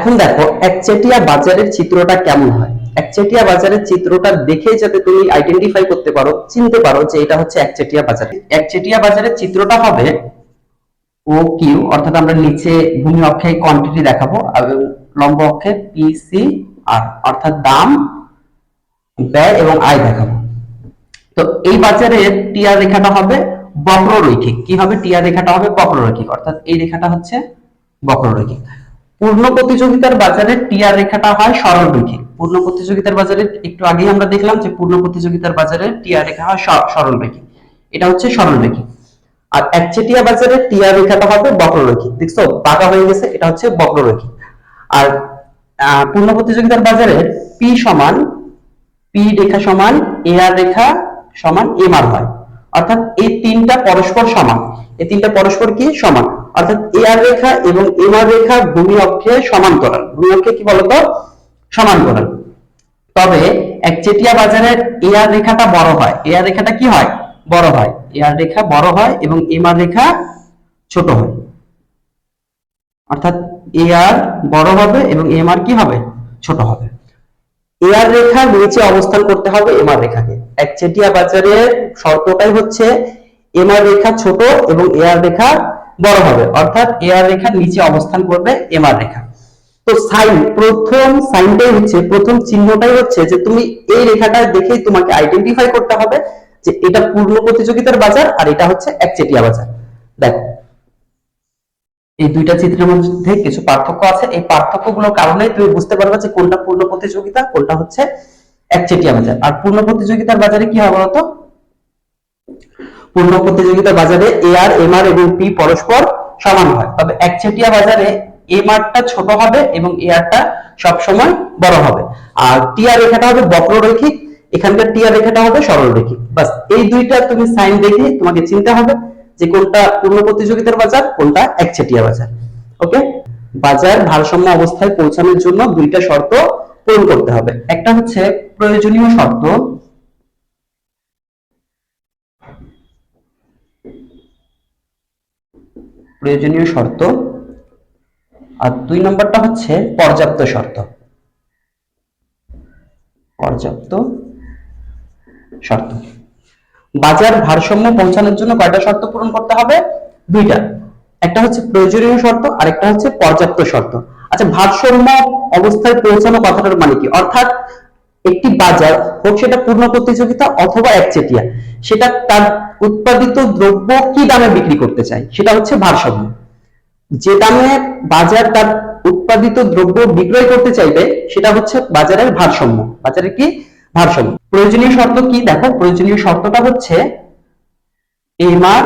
এখন দেখো, একচেটিয়া বাজারের চিত্রটা কেমন হয়? একচেটিয়া বাজারের চিত্রটা দেখে যাতে তুমি আইডেন্টিফাই করতে পারো, চিনতে পারো যে এটা হচ্ছে একচেটিয়া বাজার। একচেটিয়া বাজারের চিত্রটা হবে ও কিউ অর্থাৎ আমরা নিচে ভূমি অক্ষে কোয়ান্টিটি দেখাবো, এবং লম্ব অক্ষে পিসি আর অর্থাৎ দাম, ব্যয় এবং আয় দেখাবো। তো এই বাজারের টিআর রেখাটা হবে বক্ররৈখিক কি হবে টিআর রেখাটা হবে? বক্ররৈখিক অর্থাৎ এই রেখাটা হচ্ছে বক্ররৈখিক পূর্ণ প্রতিযোগিতার বাজারে টিআর রেখাটা হয় সরলরৈখিক। পূর্ণ প্রতিযোগিতার বাজারে, একটু আগেই আমরা দেখলাম যে পূর্ণ প্রতিযোগিতার বাজারে টিআর রেখা হয় স- সরলরৈখিক। এটা হচ্ছে সরলরৈখিক। আর একচেটিয়া বাজারে টিআর রেখাটা হবে বক্ররৈখিক। দেখছ? বাঁকা হয়ে গেছে, এটা হচ্ছে বক্ররৈখিক। আর পূর্ণ প্রতিযোগিতার বাজারে পি সমান, পি রেখা সমান এ আর রেখা সমান, এম আর হয়। অর্থাৎ এই তিনটা পরস্পর সমান। এই তিনটা পরস্পর কি? সমান। অর্থাৎ এ আর রেখা এবং এম আর রেখা ভূমি অক্ষে সমান্তরাল। ভূমি অক্ষে কি বলতো? সমান্তরাল। তবে একচেটিয়া বাজারের এ আর রেখাটা বড় হয়। এ আর রেখাটা কি হয়? বড় হয়। এ আর রেখা বড় হয় এবং এম আর রেখা ছোট হয়। অর্থাৎ এ আর বড় হবে এবং এম আর কি হবে? ছোট হবে। এআর রেখার নিচে অবস্থান করতে হবে এমআর রেখাকে। একচেটিয়া বাজারের শর্তটাই হচ্ছে এমআর রেখা ছোট এবং এআর রেখা বড় হবে। অর্থাৎ এআর রেখার নিচে অবস্থান করবে এমআর রেখা। তো সাইন, প্রথম সাইনটাই হচ্ছে, প্রথম চিহ্নটাই হচ্ছে যে তুমি এই রেখাটা দেখেই তোমাকে আইডেন্টিফাই করতে হবে যে এটা পূর্ণ প্রতিযোগিতার বাজার আর এটা হচ্ছে একচেটিয়া বাজার। দেখো, এই দুইটা চিত্রের মধ্যে কিছু পার্থক্য আছে। এই পার্থক্যগুলোর কারণে তুমি বুঝতে পারবে যে কোনটা পূর্ণ প্রতিযোগিতা, কোনটা হচ্ছে একচেটিয়া বাজার। আর পূর্ণ প্রতিযোগিতার বাজারে কি হয় বলতো? পূর্ণ প্রতিযোগিতার বাজারে এ আর এম আর এবং পি পরস্পর সমান হয়। তবে একচেটিয়া বাজারে এম আরটা ছোট হবে এবং এ আরটা সবসময় বড় হবে। আর টি আর রেখাটা হবে বক্ররৈখিক, এখানকার টি আর রেখাটা হবে সরলরৈখিক। বাস এই দুইটা তুমি সাইন দেখে তোমাকে চিনতে হবে যে কোনটা পূর্ণ প্রতিযোগিতার বাজার, কোনটা একচেটিয়া বাজার। ওকে? বাজার ভারসাম্য অবস্থায় পৌঁছানোর জন্য দুইটা শর্ত পূরণ করতে হবে। একটা হচ্ছে প্রয়োজনীয় শর্ত প্রয়োজনীয় শর্ত। আর দুই নম্বরটা হচ্ছে পর্যাপ্ত শর্ত। পর্যাপ্ত শর্ত। বাজার ভারসাম্য পৌঁছানোর জন্য কয়টা শর্ত পূরণ করতে হবে? দুইটা। একটা হচ্ছে প্রয়োজনীয় শর্ত আর একটা হচ্ছে পর্যাপ্ত শর্ত। আচ্ছা ভারসাম্য অবস্থায় পৌঁছানো কথাটার মানে কি? অর্থাৎ একটি বাজার হোক সেটা পূর্ণ প্রতিযোগিতা অথবা একচেটিয়া, সেটা তার উৎপাদিত দ্রব্য কি দামে বিক্রি করতে চায়, সেটা হচ্ছে ভারসাম্য। যে দামে বাজার তার উৎপাদিত দ্রব্য বিক্রয় করতে চাইবে, সেটা হচ্ছে বাজারের ভারসাম্য। বাজারের কি? ভারসাম্য। প্রয়োজনীয় শর্ত কি? দেখো, প্রয়োজনীয় শর্তটা হচ্ছে এম আর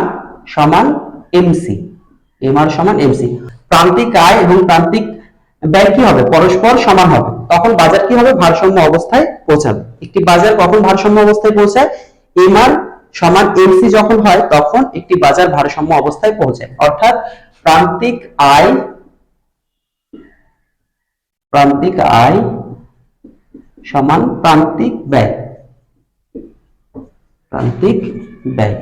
সমান এমসি এম আর সমান এমসি প্রান্তিক আয় এবং প্রান্তিক ব্যয় কি হবে? পরস্পর সমান হবে। তখন বাজার কি হবে? ভারসাম্য অবস্থায় পৌঁছাবে। একটি বাজার কখন ভারসাম্য অবস্থায় পৌঁছায়? এম আর সমান এমসি যখন হয়, তখন একটি বাজার ভারসাম্য অবস্থায় পৌঁছায়। অর্থাৎ প্রান্তিক আয় প্রান্তিক আয় সমান প্রান্তিক ব্যয়। প্রান্তিক ব্যয়।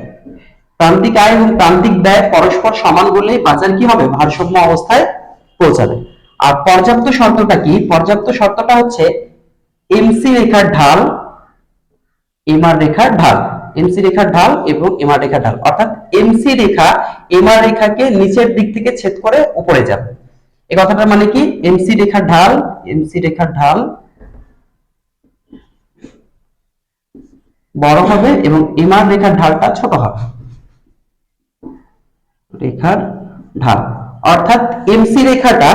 প্রান্তিক আয় এবং প্রান্তিক ব্যয় পরস্পর সমান বলে বাজার কি হবে? ভারসাম্য অবস্থায় পৌঁছাবে। আর পর্যাপ্ত শর্তটা কি? পর্যাপ্ত শর্তটা হচ্ছে এমসি রেখার ঢাল এমআর রেখার ঢাল এমসি রেখার ঢাল এবং এমআর রেখার ঢাল। অর্থাৎ এমসি রেখা এমআর রেখাকে নিচের দিক থেকে ছেদ করে উপরে যাবে। এই কথাটার মানে কি? এমসি রেখার ঢাল এমসি রেখার ঢাল বড় হবে এবং এমআর রেখার ঢালটা ছোট হবে। রেখার ঢাল। অর্থাৎ এমসি রেখাটা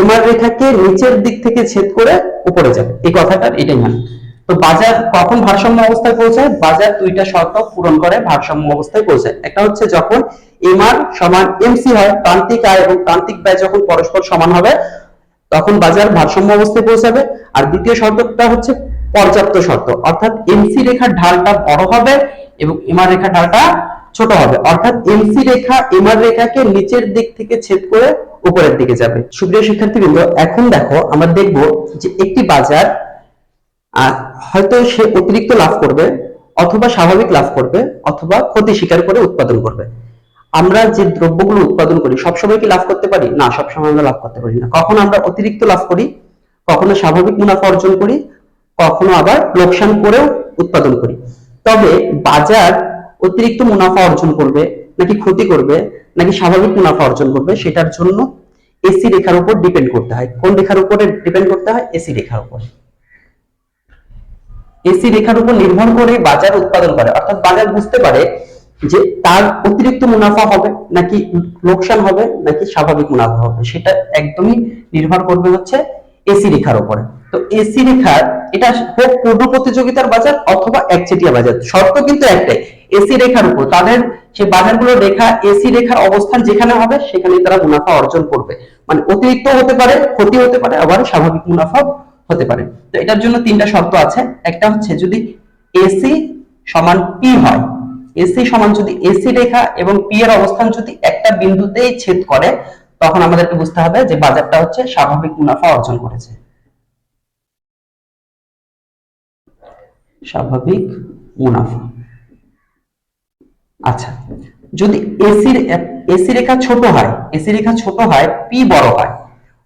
এমআর রেখাকে নিচের দিক থেকে ছেদ করে উপরে যাবে। এই কথাটার এটাই মানে। তো বাজার কখন ভারসাম্য অবস্থায় পৌঁছায়? বাজার দুইটা শর্ত পূরণ করে ভারসাম্য অবস্থায় পৌঁছায়। একটা হচ্ছে যখন এমআর সমান এমসি হয়, প্রান্তিক আয় এবং প্রান্তিক ব্যয় যখন পরস্পর সমান হবে, তখন বাজার ভারসাম্য অবস্থায় পৌঁছাবে। আর দ্বিতীয় শর্তটা হচ্ছে পর্যাপ্ত শর্ত। অর্থাৎ এমসি রেখার ঢালটা বড় হবে এবং এমআর রেখার ঢালটা ছোট হবে। অর্থাৎ এমসি রেখা এমআর রেখাকে নিচের দিক থেকে ছেদ করে উপরের দিকে যাবে। সুপ্রিয় শিক্ষার্থীবৃন্দ, এখন দেখো আমরা দেখব যে একটি বাজার হয়তো সে অতিরিক্ত লাভ করবে অথবা স্বাভাবিক লাভ করবে অথবা ক্ষতি স্বীকার করে উৎপাদন করবে। আমরা যে দ্রব্যগুলো উৎপাদন করি, সবসময় কি লাভ করতে পারি? না, সবসময় আমরা লাভ করতে পারি না। কখনো আমরা অতিরিক্ত লাভ করি, কখনো স্বাভাবিক মুনাফা অর্জন করি, কখনো আবার লোকসান করেও উৎপাদন করি। তবে বাজার অতিরিক্ত মুনাফা অর্জন করবে নাকি ক্ষতি করবে নাকি স্বাভাবিক মুনাফা অর্জন করবে সেটার জন্য এসি রেখার উপর ডিপেন্ড করতে হয়। কোন রেখার উপরে ডিপেন্ড করতে হয়? এসি রেখার উপর। এসি রেখার উপর নির্ভর করে বাজার উৎপাদন করে। অর্থাৎ বাজার বুঝতে পারে যে তার অতিরিক্ত মুনাফা হবে নাকি লোকসান হবে নাকি স্বাভাবিক মুনাফা হবে, সেটা একদমই নির্ভর করবে হচ্ছে এসি রেখার উপরে। তো এসি রেখার এটা হোক পূর্ণ প্রতিযোগিতার বাজার অথবা একচেটিয়া বাজার, শর্ত কিন্তু একটাই, এসি রেখার উপর। তাদের সেই বাজারগুলোর রেখা, এসি রেখার অবস্থান যেখানে হবে সেখানে তারা মুনাফা অর্জন করবে। মানে অতিরিক্ত হতে পারে, ক্ষতি হতে পারে, আবার স্বাভাবিক মুনাফা হতে পারে। তো এটার জন্য তিনটা শর্ত আছে। একটা হচ্ছে যদি এসি সমান পি হয়, এসি সমান যদি এসি রেখা এবং পি এর অবস্থান যদি একটা বিন্দুতেই ছেদ করে, তখন আমাদেরকে বুঝতে হবে যে বাজারটা হচ্ছে স্বাভাবিক মুনাফা অর্জন করেছে। স্বাভাবিক মুনাফা। আচ্ছা যদি এসি এসি রেখা ছোট হয়, এসি রেখা ছোট হয় পি বড় হয়,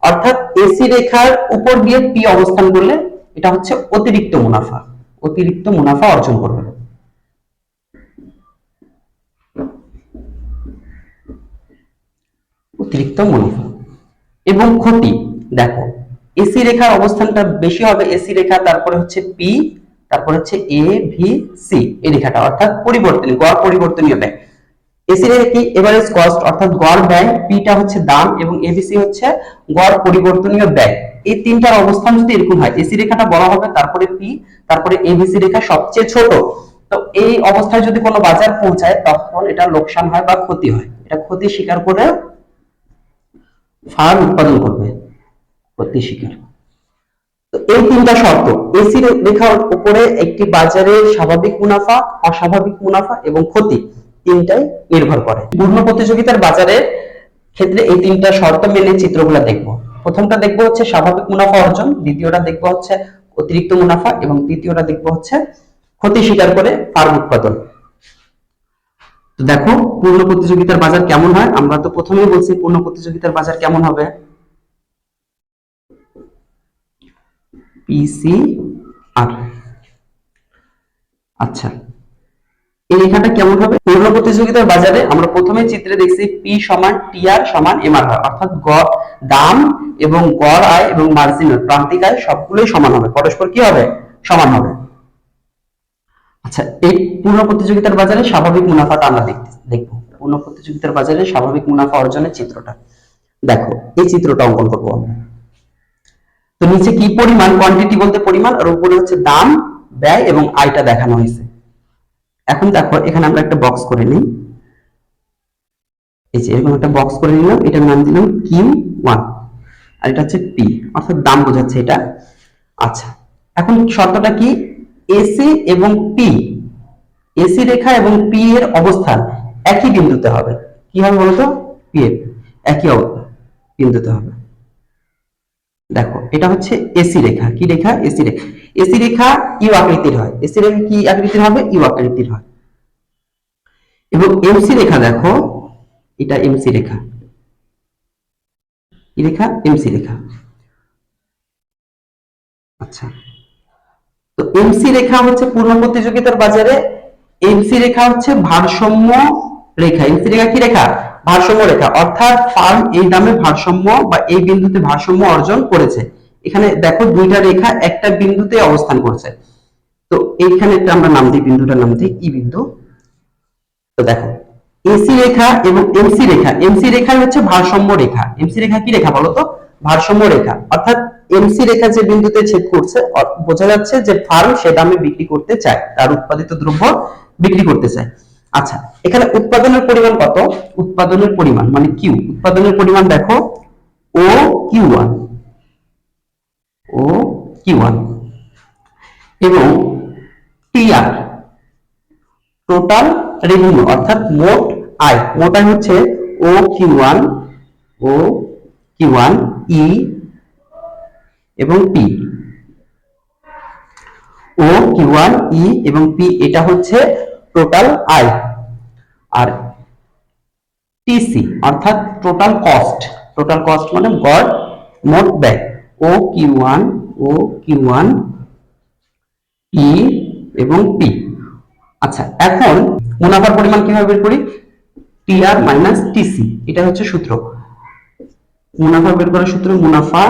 অর্থাৎ এসি রেখার উপর দিয়ে পি অবস্থান করলে এটা হচ্ছে অতিরিক্ত মুনাফা অতিরিক্ত মুনাফা অর্জন করবে। অতিরিক্ত মুনাফা। এবং ক্ষতি, দেখো, এসি রেখার অবস্থানটা বেশি হবে, এসি রেখা, তারপরে হচ্ছে পি তারপর হচ্ছে এ ভি সি এই রেখাটা, অর্থাৎ পরিবর্তনীয় গড় পরিবর্তনীয় ব্যয় এসি কি? এভারেজ কস্ট অর্থাৎ গড় ব্যয় পিটা হচ্ছে দাম এবং এবিসি হচ্ছে গড় পরিবর্তনীয় ব্যয় এই তিনটার অবস্থান যদি এরকম হয় এসি রেখাটা বড় হবে, তারপরে পি তারপরে এবিসি রেখা সবচেয়ে ছোট। তো এই অবস্থায় যদি কোনো বাজার পৌঁছায়, তখন এটা লোকসান হয় বা ক্ষতি হয়। এটা ক্ষতি স্বীকার করে ফার্ম উৎপাদন করবে। ক্ষতি স্বীকার তো এই তিনটা শর্ত, এসি রেখার উপরে একটি বাজারের স্বাভাবিক মুনাফা, অস্বাভাবিক মুনাফা এবং ক্ষতি তিনটাই নির্ভর করে। পূর্ণ প্রতিযোগিতার বাজারের ক্ষেত্রে এই তিনটা শর্ত মেনে চিত্রগুলো দেখব। প্রথমটা দেখব হচ্ছে স্বাভাবিক মুনাফা অর্জন, দ্বিতীয়টা দেখব হচ্ছে অতিরিক্ত মুনাফা এবং তৃতীয়টা দেখব হচ্ছে ক্ষতি স্বীকার করে ফার্ম উৎপাদন। তো দেখো, পূর্ণ প্রতিযোগিতার বাজার কেমন হয়? আমরা তো প্রথমেই বলছি পূর্ণ প্রতিযোগিতার বাজার কেমন হবে? পিসি আর আচ্ছা। এই রেখাটা কেমন হবে? পূর্ণ প্রতিযোগিতার বাজারে আমরা প্রথমে চিত্রে দেখছি পি সমান টিআর সমান এমআর অর্থাৎ গড় দাম এবং গড় আয় এবং মার্জিনাল প্রান্তিক আয় সবগুলোই সমান হবে। পরস্পর কি হবে? সমান হবে। আচ্ছা এই পূর্ণ প্রতিযোগিতার বাজারে স্বাভাবিক মুনাফাটা আমরা দেখব। পূর্ণ প্রতিযোগিতার বাজারে স্বাভাবিক মুনাফা অর্জনের চিত্রটা। দেখো, এই চিত্রটা অঙ্কন করব আমরা। তো নিচে কি পরিমাণ? কোয়ান্টিটি বলতে পরিমাণ, আর উপরে হচ্ছে দাম, ব্যয় এবং আয়টা দেখানো হয়েছে। এখন দেখো, এখানে আমরা একটা বক্স করে নিই। এই যে এরকম একটা বক্স করে নিলাম, এটার নাম দিলাম কিউ ওয়ান আর এটা হচ্ছে পি অর্থাৎ দাম বোঝাচ্ছে এটা। আচ্ছা এখন শর্তটা কি? এসি এবং পি এসি রেখা এবং পি এর অবস্থান একই বিন্দুতে হবে। কি হবে বলতো? পি এর, একই বিন্দুতে হবে। দেখো, এটা হচ্ছে এসি রেখা। কি রেখা? এসি রেখা। এসি রেখা ইউ আকৃতির হয়। এসি রেখা কি আকৃতির হবে? ইউ আকৃতির হয়। এবং এমসি রেখা দেখো, এটা এমসি রেখা। কি রেখা? এমসি রেখা। আচ্ছা। তো এমসি রেখা হচ্ছে পূর্ণ প্রতিযোগিতার বাজারে। এমসি রেখা হচ্ছে ভারসাম্য রেখা এমসি রেখা কি রেখা? ভারসাম্য রেখা। অর্থাৎ ফার্ম এই দামে ভারসাম্য বা এই বিন্দুতে ভারসাম্য অর্জন করেছে। এখানে দেখো দুইটা রেখা একটা বিন্দুতে অবস্থান করছে। তো এইখানে আমরা নাম দিই, বিন্দুটার নাম দিই ই বিন্দু। তো দেখো এসি রেখা এবং এমসি রেখা। এমসি রেখা হচ্ছে ভারসাম্য রেখা। এমসি রেখা কি রেখা বলতো? ভারসাম্য রেখা। অর্থাৎ এমসি রেখা যে বিন্দুতে ছেদ করছে বোঝা যাচ্ছে যে ফার্ম সে দামে বিক্রি করতে চায়, তার উৎপাদিত দ্রব্য বিক্রি করতে চায়। আচ্ছা এখানে উৎপাদনের পরিমাণ কত? উৎপাদনের পরিমাণ মানে কিউ উৎপাদনের পরিমাণ দেখো O Q one O Q one এবং টিআর টোটাল রেভিনিউ অর্থাৎ মোট আয় মোট আয় হচ্ছে O Q one O Q one E এবং P O Q one E এবং পি এটা হচ্ছে টোটাল আয়। আর টিসি অর্থাৎ টোটাল কস্ট টোটাল কস্ট মানে গড় মোট ব্যয়। O Q one O Q one E এবং পি আচ্ছা এখন মুনাফার পরিমাণ কীভাবে বের করি? টিআর মাইনাস টিসি এটা হচ্ছে সূত্র। মুনাফা বের করার সূত্র মুনাফা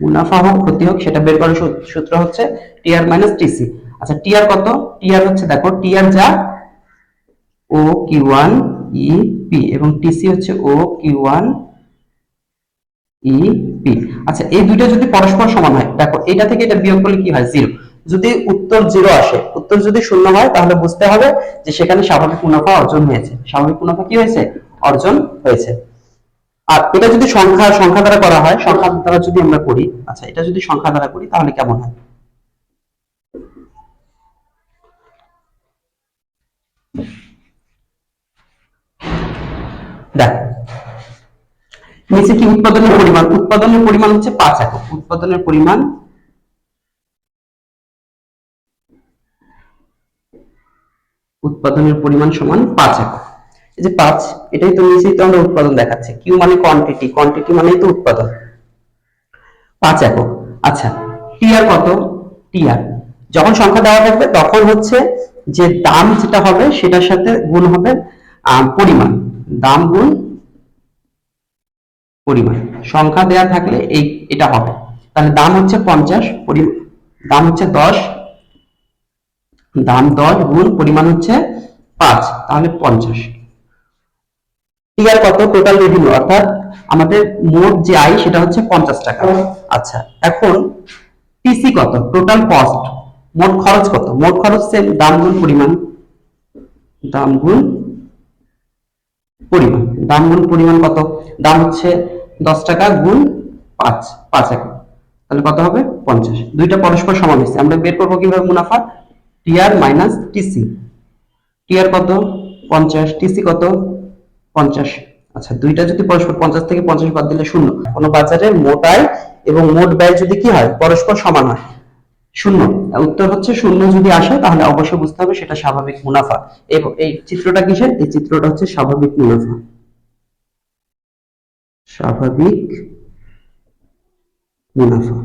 মুনাফা হোক, ক্ষতি হোক, সেটা বের করার সূত্র হচ্ছে টিআর মাইনাস টিসি আচ্ছা টিআর কত? টিআর হচ্ছে, দেখো টিআর যা O Q one E P এবং টিসি হচ্ছে O Q one E P আচ্ছা এই দুইটা যদি পরস্পর সমান হয়, দেখো এটা থেকে এটা বিয়োগ করলে কি হয়? জিরো যদি উত্তর জিরো আসে, উত্তর যদি শূন্য হয়, তাহলে বুঝতে হবে যে সেখানে স্বাভাবিক মুনাফা অর্জন হয়েছে। স্বাভাবিক মুনাফা কি হয়েছে? অর্জন হয়েছে। আর এটা যদি সংখ্যা সংখ্যা দ্বারা করা হয়, সংখ্যা দ্বারা যদি আমরা করি আচ্ছা এটা যদি সংখ্যা দ্বারা করি, তাহলে কেমন হয়? দেখ নিচে কি উৎপাদনের পরিমাণ উৎপাদনের পরিমাণ হচ্ছে পাঁচ একক। উৎপাদনের পরিমাণ উৎপাদনের পরিমাণ সমান পাঁচ একক। এই যে পাঁচ, এটাই তো নিচেই তো আমরা উৎপাদন দেখাচ্ছে। কিউ মানে কোয়ান্টিটি কোয়ান্টিটি মানেই তো উৎপাদন। পাঁচ একক। আচ্ছা টিআর কত? টিআর যখন সংখ্যা দেওয়া থাকবে, তখন হচ্ছে যে দাম যেটা হবে, সেটার সাথে গুণ হবে পরিমাণ, দাম গুণ পরিমাণ। সংখ্যা দেয়া থাকলে এই, এটা হবে। তাহলে দাম হচ্ছে পঞ্চাশ দাম হচ্ছে দশ, দাম দশ গুণ পরিমাণ হচ্ছে পাঁচ, তাহলে পঞ্চাশ। টিআর কত? টোটাল রেভিনিউ অর্থাৎ আমাদের মোট যে আয়, সেটা হচ্ছে পঞ্চাশ টাকা। আচ্ছা এখন টিসি কত? টোটাল কস্ট মোট খরচ কত? মোট খরচ সেম দাম গুণ পরিমাণ, দাম গুণ পরিমাণ। দাম গুণ পরিমাণ কত? দাম হচ্ছে দশ টাকা গুণ পাঁচ পাঁচ একক তাহলে কত হবে? পঞ্চাশ। দুইটা পরস্পর সমান হচ্ছে আমরা বের করব কীভাবে মুনাফা? টিআর মাইনাস টিসি টিআর কত? পঞ্চাশ। টিসি কত? পঞ্চাশ। আচ্ছা দুইটা যদি পরস্পর পঞ্চাশ থেকে পঞ্চাশ বাদ দিলে শূন্য। কোনো বাজারের মোট আয় এবং মোট ব্যয় যদি কি হয়? পরস্পর সমান হয়। শূন্য। উত্তর হচ্ছে শূন্য যদি আসে, তাহলে অবশ্যই বুঝতে হবে সেটা স্বাভাবিক মুনাফা। এবং এই চিত্রটা কিসের? এই চিত্রটা হচ্ছে স্বাভাবিক মুনাফা। স্বাভাবিক মুনাফা।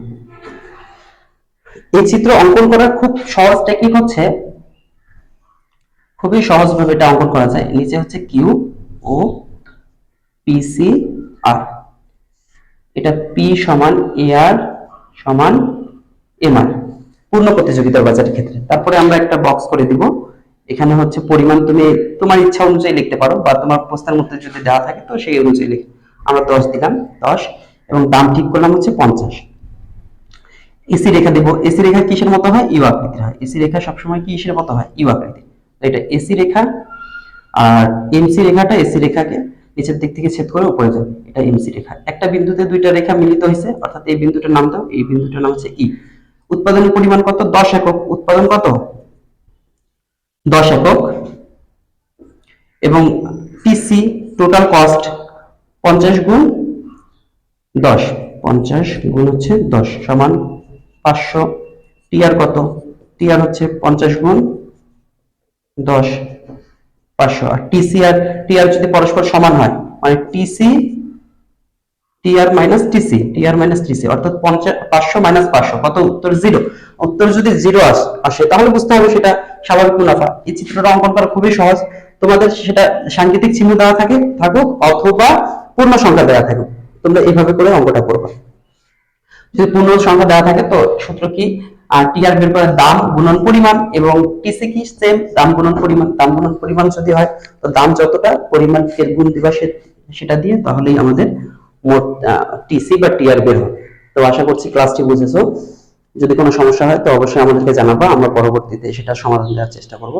এই চিত্র অঙ্কন করার খুব সহজ টেকনিক হচ্ছে, খুবই সহজভাবে এটা অঙ্কন করা যায়। নিচে হচ্ছে কিউ ও পিসি আর এটা পি সমান এ আর সমান এম আর পূর্ণ প্রতিযোগিতার বাজারের ক্ষেত্রে। তারপরে আমরা একটা বক্স করে দিব। এখানে হচ্ছে পরিমাণ তুমি, তোমার ইচ্ছা অনুযায়ী লিখতে পারো বা তোমার প্রস্তার মধ্যে যদি দেওয়া থাকে তো সেই অনুযায়ী লিখ। আমরা দশ দিলাম, দশ, এবং দাম ঠিক করলাম হচ্ছে পঞ্চাশ। এসি রেখা দেব। এসি রেখা কিসের মতো হয়? ইউ আকৃতির হয়। এসি রেখা সবসময় কিসের মতো হয়? ইউ আকৃতির। এটা এসি রেখা আর এমসি রেখাটা এসি রেখাকে নিচের দিক থেকে ছেদ করে উপরে যাবে। এটা এমসি রেখা। একটা বিন্দুতে দুইটা রেখা মিলিত হয়েছে, অর্থাৎ এই বিন্দুটার নাম দাও। এই বিন্দুটার নাম হচ্ছে ই উৎপাদনের পরিমাণ কত? দশ একক। উৎপাদন কত? দশ একক। এবং টিসি টোটাল কস্ট পঞ্চাশ গুণ দশ। পঞ্চাশ গুণ হচ্ছে দশ সমান পাঁচশো। টিআর কত? টিআর হচ্ছে পঞ্চাশ গুণ দশ, পাঁচশো। আর টিসি আর টিআর যদি পরস্পর সমান হয় মানে TC TR minus TC TR minus TC অর্থাৎ পঞ্চাশ পাঁচশো মাইনাস পাঁচশো, কত উত্তর? জিরো উত্তর যদি জিরো আসে তাহলে বুঝতে হবে সেটা স্বাভাবিক মুনাফা। এই চিত্রটা অঙ্কন করা খুবই সহজ। তোমাদের সেটা সাংকেতিক চিহ্ন দেওয়া থাকে থাকুক, অথবা পূর্ণ সংখ্যা দেওয়া থাকুক। তোমরা এইভাবে করে অঙ্কটা করবে। যদি পূর্ণ সংখ্যা দেওয়া থাকে, তো সূত্র কি? আর টিআর বের করার দাম গুণন পরিমাণ এবং টিসি কি? সেম দাম গুণন পরিমাণ। দাম গুণন পরিমাণ যদি হয়, তো দাম যতটা পরিমাণ কে গুণ দিবা সেটা দিয়ে তাহলেই আমাদের মোট টিসি বা টিআর বের হয়। তো আশা করছি ক্লাসটি বুঝেছ। যদি কোনো সমস্যা হয়, তো অবশ্যই আমাদেরকে জানাবা। আমরা পরবর্তীতে সেটা সমাধান দেওয়ার চেষ্টা করব।